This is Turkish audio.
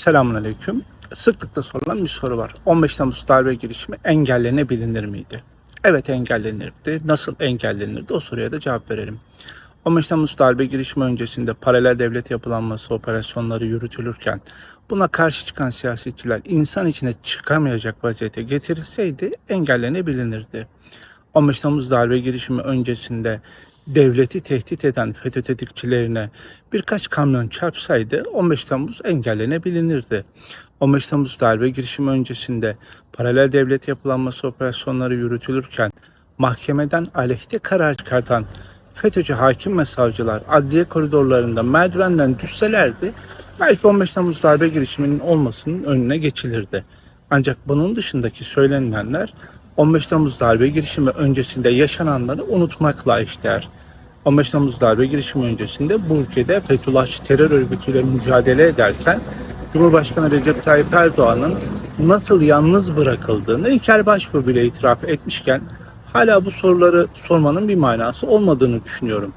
Selamünaleyküm. Sıklıkla sorulan bir soru var. 15 Temmuz darbe girişimi engellenebilir miydi? Evet engellenirdi. Nasıl engellenirdi? O soruya da cevap verelim. 15 Temmuz darbe girişimi öncesinde paralel devlet yapılanması operasyonları yürütülürken buna karşı çıkan siyasetçiler insan içine çıkamayacak vaziyete getirilseydi engellenebilirdi. 15 Temmuz darbe girişimi öncesinde devleti tehdit eden FETÖ tetikçilerine birkaç kamyon çarpsaydı 15 Temmuz engellenebilirdi. 15 Temmuz darbe girişimi öncesinde paralel devlet yapılanması operasyonları yürütülürken mahkemeden aleyhte karar çıkartan FETÖ'cü hakim ve savcılar adliye koridorlarında merdivenden düşselerdi belki 15 Temmuz darbe girişiminin olmasının önüne geçilirdi. Ancak bunun dışındaki söylenilenler 15 Temmuz darbe girişimi öncesinde yaşananları unutmakla eşdeğer. 15 Temmuz darbe girişimi öncesinde bu ülkede Fethullahçı terör örgütüyle mücadele ederken Cumhurbaşkanı Recep Tayyip Erdoğan'ın nasıl yalnız bırakıldığını İlker Başbuğ bile itiraf etmişken hala bu soruları sormanın bir manası olmadığını düşünüyorum.